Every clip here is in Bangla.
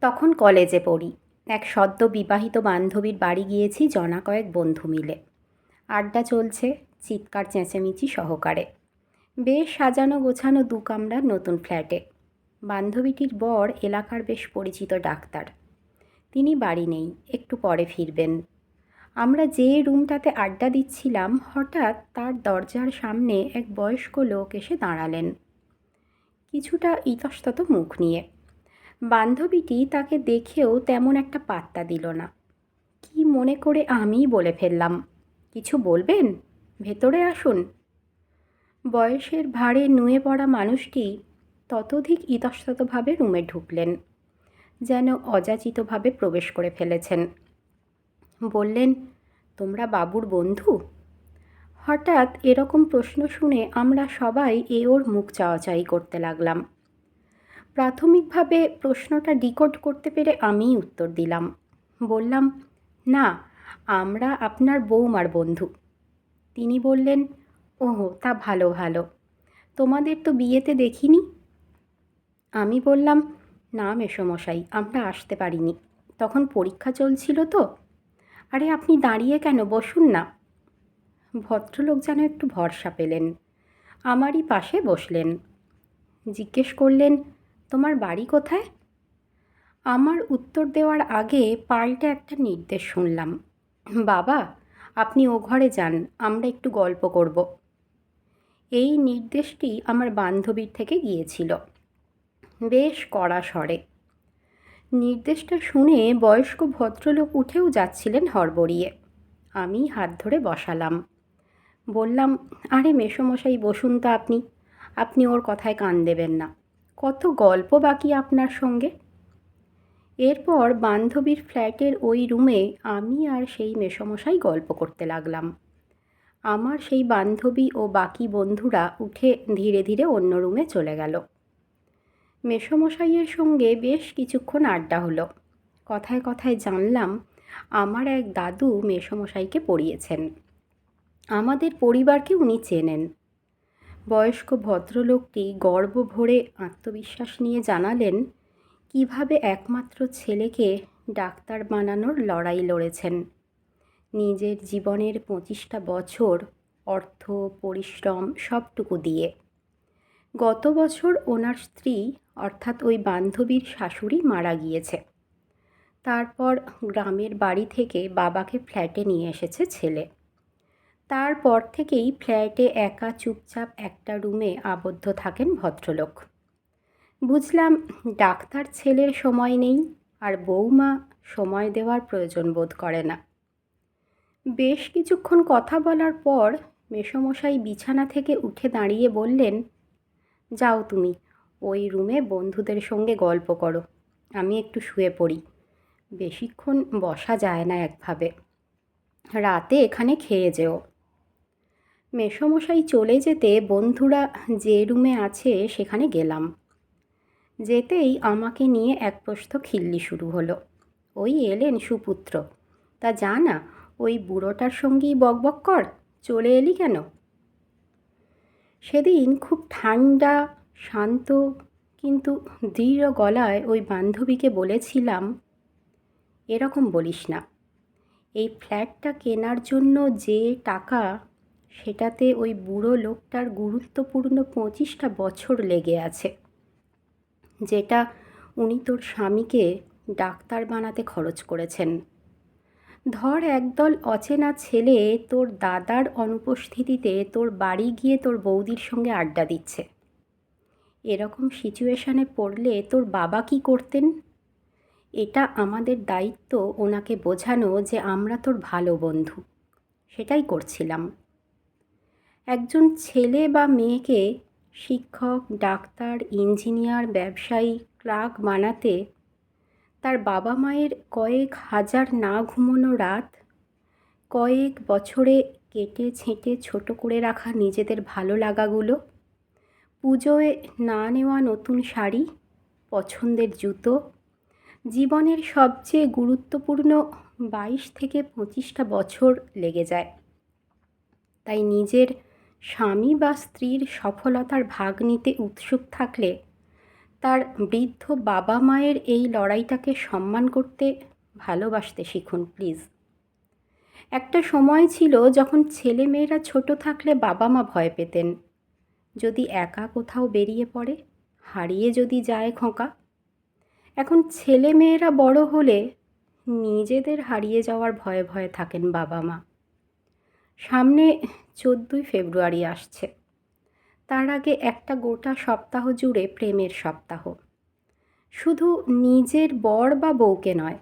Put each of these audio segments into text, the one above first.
তখন কলেজে পড়ি। এক সদ্য বিবাহিত বান্ধবীর বাড়ি গিয়েছি জনা কয়েক বন্ধু মিলে। আড্ডা চলছে, চিৎকার চেঁচেমেচি সহকারে। বেশ সাজানো গোছানো দু কামরার নতুন ফ্ল্যাটে। বান্ধবীটির বর এলাকার বেশ পরিচিত ডাক্তার। তিনি বাড়ি নেই, একটু পরে ফিরবেন। আমরা যে রুমটাতে আড্ডা দিচ্ছিলাম, হঠাৎ তার দরজার সামনে এক বয়স্ক লোক এসে দাঁড়ালেন। কিছুটা ইতস্তত মুখ নিয়ে। বান্ধবীটি তাকে দেখেও তেমন একটা পাত্তা দিল না। কি মনে করে আমিই বলে ফেললাম। কিছু বলবেন? ভেতরে আসুন। বয়সের ভারে নুয়ে পড়া মানুষটি ততোধিক ইতস্ততভাবে রুমে ঢুকলেন, যেন অযাচিতভাবে প্রবেশ করে ফেলেছেন। বললেন, তোমরা বাবুর বন্ধু? হঠাৎ এরকম প্রশ্ন শুনে আমরা সবাই এ ওর মুখ চাওয়াচাই করতে লাগলাম। প্রাথমিকভাবে প্রশ্নটা ডিকোড করতে পেরে আমিই উত্তর দিলাম। বললাম, না, আমরা আপনার বৌমার বন্ধু। তিনি বললেন, ওহো, তা ভালো ভালো। তোমাদের তো বিয়েতে দেখিনি? আমি বললাম, না মেসমশাই, আমরা আসতে পারিনি। তখন পরীক্ষা চলছিল তো। আরে, আপনি দাঁড়িয়ে কেন? বসুন না। ভদ্রলোক যেন একটু ভরসা পেলেন। আমারই পাশে বসলেন। জিজ্ঞেস করলেন তোমার বাড়ি কোথায়? আমার উত্তর দেওয়ার আগে পাল্টে একটা নির্দেশ শুনলাম। বাবা, আপনি ও ঘরে যান, আমরা একটু গল্প করব। এই নির্দেশটি আমার বান্ধবীর থেকে গিয়েছিল। বেশ কড়া স্বরে নির্দেশটা শুনে বয়স্ক ভদ্রলোক উঠেও যাচ্ছিলেন হড়বড়িয়ে। আমি হাত ধরে বসালাম। বললাম, আরে মেসমশাই, বসুন তো আপনি। আপনি ওর কথায় কান দেবেন না। কত গল্প বাকি আপনার সঙ্গে? এরপর বান্ধবীর ফ্ল্যাটের ওই রুমে আমি আর সেই মেসমশাই গল্প করতে লাগলাম। আমার সেই বান্ধবী ও বাকি বন্ধুরা উঠে ধীরে ধীরে অন্য রুমে চলে গেল। মেসমশাইয়ের সঙ্গে বেশ কিছুক্ষণ আড্ডা হলো। কথায় কথায় জানলাম, আমার এক দাদু মেসমশাইকে পড়িয়েছেন। আমাদের পরিবারকে উনি চেনেন। বয়স্ক ভদ্রলোকটি গর্ব ভরে আত্মবিশ্বাস নিয়ে জানালেন, কীভাবে একমাত্র ছেলেকে ডাক্তার বানানোর লড়াই লড়েছেন? নিজের জীবনের পঁচিশটা বছর, অর্থ, পরিশ্রম সবটুকু দিয়ে। গত বছর ওনার স্ত্রী, অর্থাৎ ওই বান্ধবীর শাশুড়ি মারা গিয়েছে। তারপর গ্রামের বাড়ি থেকে বাবাকে ফ্ল্যাটে নিয়ে এসেছে ছেলে। তারপর থেকেই ফ্ল্যাটে একা চুপচাপ একটা রুমে আবদ্ধ থাকেন ভদ্রলোক। বুঝলাম, ডাক্তার ছেলের সময় নেই আর বৌমা সময় দেওয়ার প্রয়োজন বোধ করে না। বেশ কিছুক্ষণ কথা বলার পর মেসমশাই বিছানা থেকে উঠে দাঁড়িয়ে বললেন, যাও তুমি, ওই রুমে বন্ধুদের সঙ্গে গল্প করো, আমি একটু শুয়ে পড়ি। বেশিক্ষণ বসা যায় না একভাবে। রাতে এখানে খেয়ে যেও। মেসমশাই চলে যেতে বন্ধুরা যে রুমে আছে সেখানে গেলাম। যেতেই আমাকে নিয়ে এক প্রস্থ খিল্লি শুরু হলো। ওই এলেন সুপুত্র। তা যা না, ওই বুড়োটার সঙ্গেই বকবক কর, চলে এলি কেন? সেদিন খুব ঠান্ডা শান্ত, কিন্তু দৃঢ় গলায় ওই বান্ধবীকে বলেছিলাম, এরকম বলিস না। এই ফ্ল্যাটটা কেনার জন্য যে টাকা সেটাতে ওই বুড়ো লোকটার গুরুত্বপূর্ণ পঁচিশটা বছর লেগে আছে। যেটা উনি তোর স্বামীকে ডাক্তার বানাতে খরচ করেছেন। ধর একদল অচেনা ছেলে তোর দাদার অনুপস্থিতিতে তোর বাড়ি গিয়ে তোর বৌদির সঙ্গে আড্ডা দিচ্ছে। এরকম সিচুয়েশানে পড়লে তোর বাবা কি করতেন? এটা আমাদের দায়িত্ব ওনাকে বোঝানো যে আমরা তোর ভালো বন্ধু। সেটাই করছিলাম। একজন ছেলে বা মেয়েকে শিক্ষক, ডাক্তার, ইঞ্জিনিয়ার, ব্যবসায়ী, ক্লার্ক বানাতে তার বাবা মায়ের কয়েক হাজার না ঘুমোনো রাত, কয়েক বছরে কেটে ছেঁটে ছোট করে রাখা নিজেদের ভালো লাগাগুলো, পুজোয় না নেওয়া নতুন শাড়ি, পছন্দের জুতো, জীবনের সবচেয়ে গুরুত্বপূর্ণ বাইশ থেকে পঁচিশটা বছর লেগে যায়। তাই নিজের স্বামী বা স্ত্রীর সফলতার ভাগ নিতে উৎসুক থাকলে, তার বৃদ্ধ বাবা মায়ের এই লড়াইটাকে সম্মান করতে ভালোবাসতে শিখুন, প্লিজ। একটা সময় ছিল যখন ছেলে মেয়েরা ছোট থাকলে বাবা মা ভয় পেতেন। যদি একা কোথাও বেরিয়ে পড়ে, হারিয়ে যদি যায় খোঁকা। এখন ছেলে মেয়েরা বড় হলে নিজেদের হারিয়ে যাওয়ার ভয়ে ভয়ে থাকেন বাবা মা। সামনে চোদ্দোই ফেব্রুয়ারি আসছে। তার আগে একটা গোটা সপ্তাহ জুড়ে প্রেমের সপ্তাহ। শুধু নিজের বর বা বউকে নয়,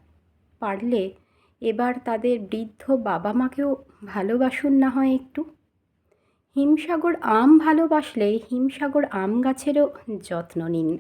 পারলে এবার তাদের বৃদ্ধ বাবা মাকেও ভালোবাসুন না হয় একটু। হিমসাগর আম ভালোবাসলে হিমসাগর আম গাছেরও যত্ন নিন।